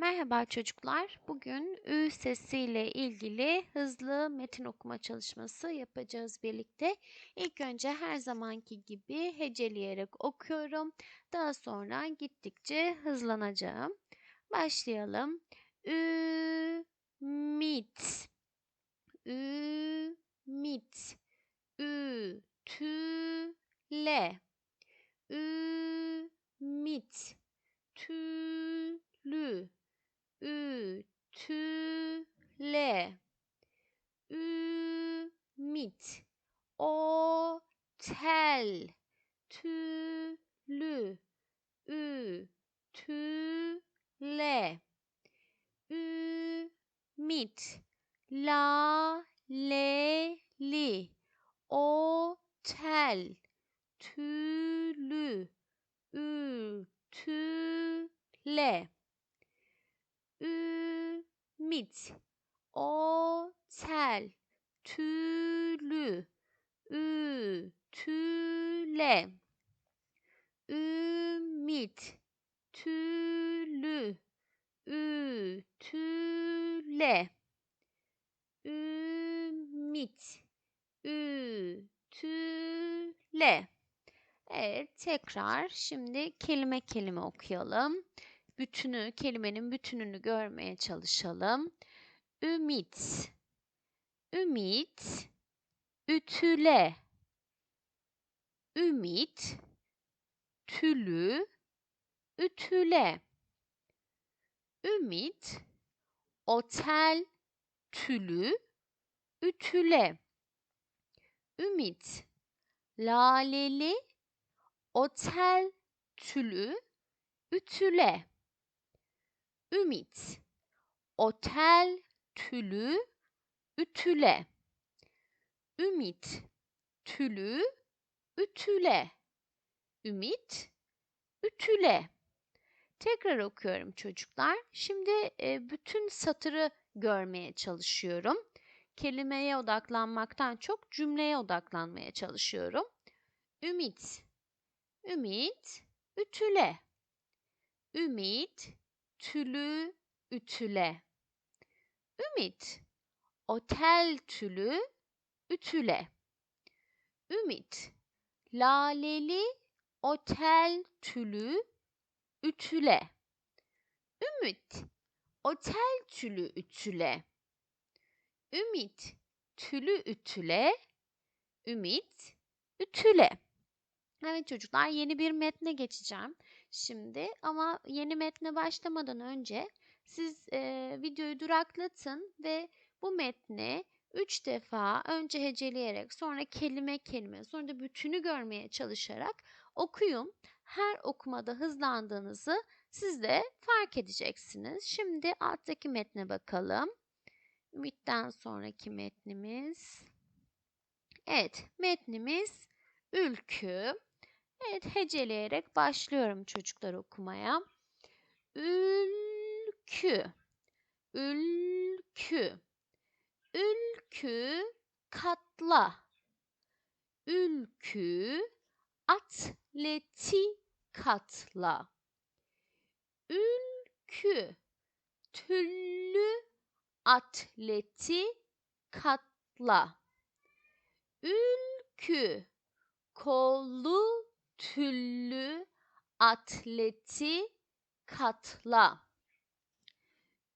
Merhaba çocuklar. Bugün Ü sesiyle ilgili hızlı metin okuma çalışması yapacağız birlikte. İlk önce her zamanki gibi heceleyerek okuyorum. Daha sonra gittikçe hızlanacağım. Başlayalım. Ü mit. Ü mit. Ü tü le. Ü mit. Tülü ütüle ümit otel tülü ütüle ümit laleli. Otel. Tülü. Ütüle. Ümit, otel, tülü, ütüle, ümit, tülü, ütüle, ümit, ütüle. Evet, tekrar şimdi kelime kelime okuyalım. Bütünü, kelimenin bütününü görmeye çalışalım. Ümit, ümit, ütüle, ümit, tülü, ütüle, ümit, otel, tülü, ütüle, ümit, laleli, otel, tülü, ütüle. Ümit. Otel tülü ütüle. Ümit. Tülü ütüle. Ümit ütüle. Tekrar okuyorum çocuklar. Şimdi bütün satırı görmeye çalışıyorum. Kelimeye odaklanmaktan çok cümleye odaklanmaya çalışıyorum. Ümit. Ümit ütüle. Ümit tülü ütüle. Ümit, otel tülü ütüle. Ümit, laleli otel tülü ütüle. Ümit, otel tülü ütüle. Ümit, tülü ütüle. Ümit, ütüle. Evet çocuklar yeni bir metne geçeceğim şimdi ama yeni metne başlamadan önce siz e, videoyu duraklatın ve bu metni üç defa önce heceleyerek sonra kelime kelime sonra da bütünü görmeye çalışarak okuyun. Her okumada hızlandığınızı siz de fark edeceksiniz. Şimdi alttaki metne bakalım. Ümit'ten sonraki metnimiz. Evet, metnimiz ülkü. Evet, heceleyerek başlıyorum çocuklar okumaya. Ülkü, ülkü, ülkü katla, ülkü atleti katla, ülkü tüllü atleti katla, ülkü kollu tüllü atleti katla.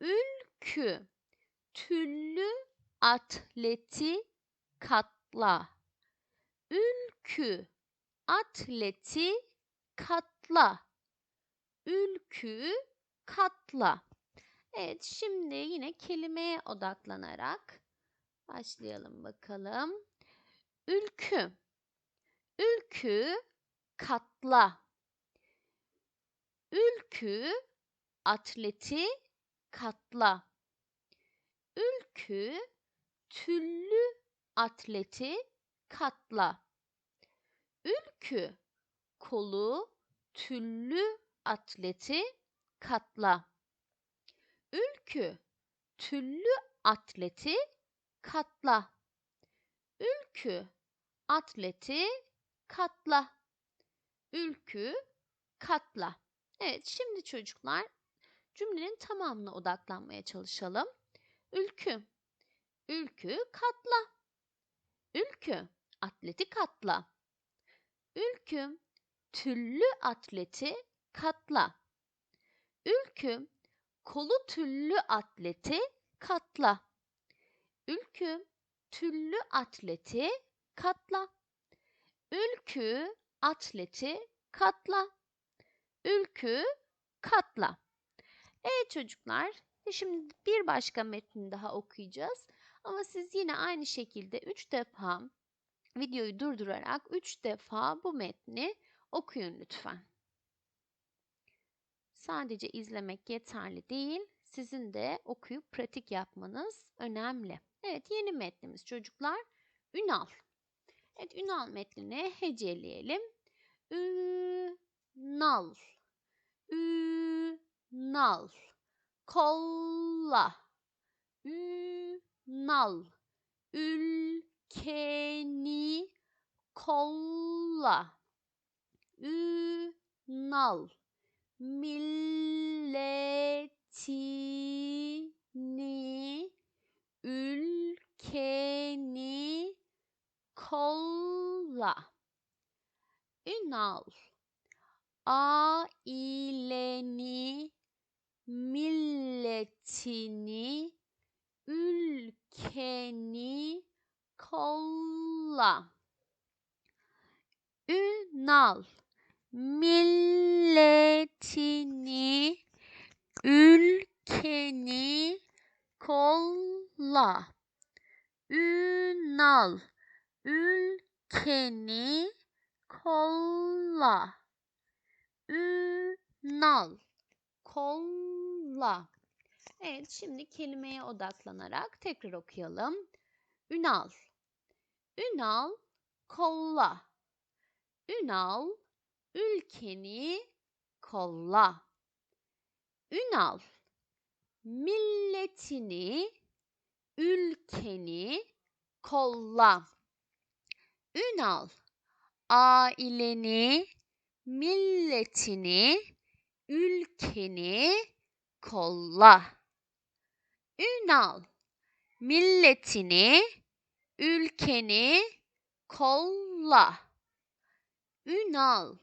Ülkü tüllü atleti katla. Ülkü atleti katla. Ülkü katla. Evet şimdi yine kelimeye odaklanarak başlayalım bakalım. Ülkü. Ülkü katla. Ülkü atleti katla. Ülkü tüllü atleti katla. Ülkü kolu tüllü atleti katla. Ülkü tüllü atleti katla. Ülkü atleti katla ülkü, katla. Evet şimdi çocuklar Cümlenin tamamına odaklanmaya çalışalım. Ülkü. Ülkü katla. Ülkü atleti katla. Ülkü tüllü atleti katla. Ülkü kolu tüllü atleti katla. Ülkü tüllü atleti katla. Ülkü atleti katla. Ülkü katla. Evet çocuklar, şimdi bir başka metni daha okuyacağız. Ama siz yine aynı şekilde 3 defa videoyu durdurarak 3 defa bu metni okuyun lütfen. Sadece izlemek yeterli değil, sizin de okuyup pratik yapmanız önemli. Evet, yeni metnimiz çocuklar. Ünal. Evet, Ünal metnini heceleyelim. Ü, nal. Ü, nal. Kolla. Ü, nal. Ülkeni kolla. Ü, nal. Milletini ülkeni kolla. Ünal. Aileni, milletini, ülkeni kolla. Ünal. Milletini, ülkeni kolla. Ünal. Ülkeni kolla. Ünal. Kolla. Evet, şimdi kelimeye odaklanarak tekrar okuyalım. Ünal. Ünal, kolla. Ünal, ülkeni kolla. Ünal, milletini, ülkeni kolla. Ünal, aileni, milletini, ülkeni kolla. Ünal, milletini, ülkeni kolla. Ünal,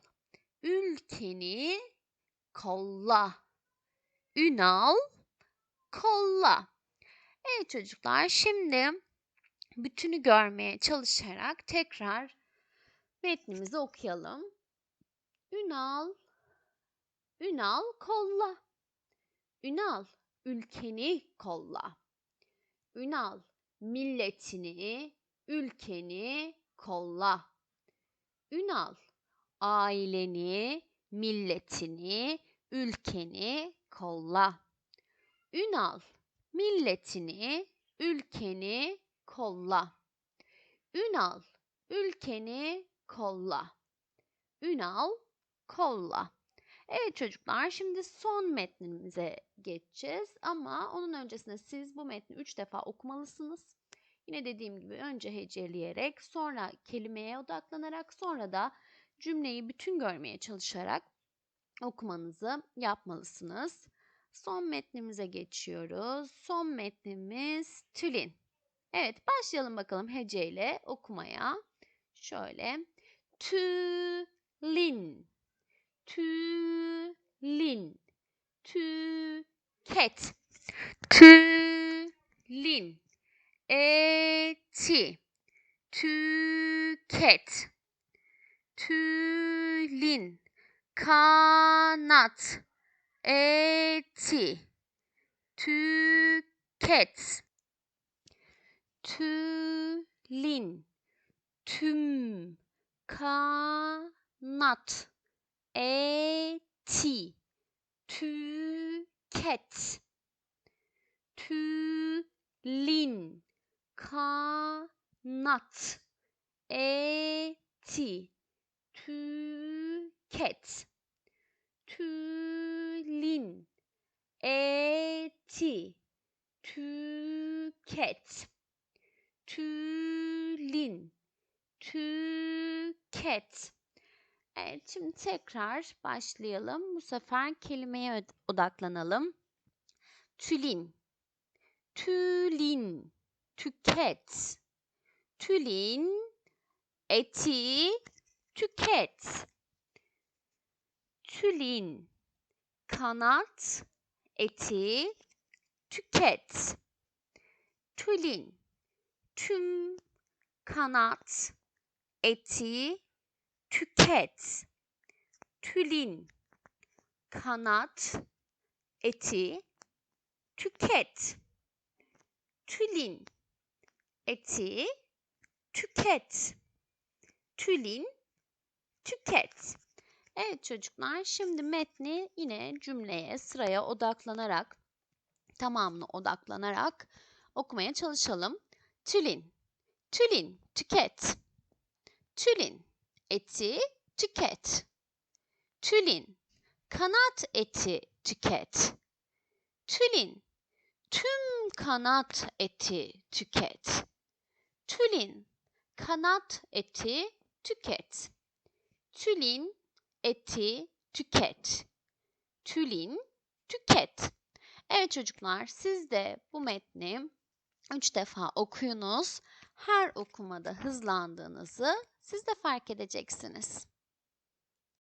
ülkeni kolla. Ünal, kolla. Evet çocuklar, şimdi bütünü görmeye çalışarak tekrar metnimizi okuyalım. Ünal, Ünal kolla. Ünal, ülkeni kolla. Ünal, milletini, ülkeni kolla. Ünal, aileni, milletini, ülkeni kolla. Ünal, milletini, ülkeni kolla. Ünal, ülkeni kolla. Ünal, kolla. Evet çocuklar, şimdi son metnimize geçeceğiz ama onun öncesinde siz bu metni 3 defa okumalısınız. Yine dediğim gibi önce heceleyerek, sonra kelimeye odaklanarak, sonra da cümleyi bütün görmeye çalışarak okumanızı yapmalısınız. Son metnimize geçiyoruz. Son metnimiz tülin. Evet, başlayalım bakalım heceyle okumaya. Şöyle. Tülin. Tülin. Tüket. Tülin. Eti. Tüket. Tülin. Kanat. Eti. Tüket. Tülin. Tüm. Kanat. Eti. Tüket. Tülin. Kanat. Eti. Tüket. Tülin. Eti. Tüket. Tülin. Tüket. Evet, şimdi tekrar başlayalım. Bu sefer kelimeye odaklanalım. tülin, tülin, tüket, tülin, eti, tüket, tülin, kanat, eti, tüket, tülin, tüm, kanat, eti, tüket, tülin, kanat, eti, tüket, tülin, eti, tüket, tülin, tüket. Evet çocuklar şimdi metni yine cümleye sıraya odaklanarak tamamını odaklanarak okumaya çalışalım. Tülin, tülin, tüket. Tülin, eti, tüket. Tülin, kanat eti, tüket. Tülin, tüm kanat eti, tüket. Tülin, kanat eti, tüket. Tülin, eti, tüket. Tülin, tüket. Evet çocuklar siz de bu metni üç defa okuyunuz. Her okumada hızlandığınızı siz de fark edeceksiniz.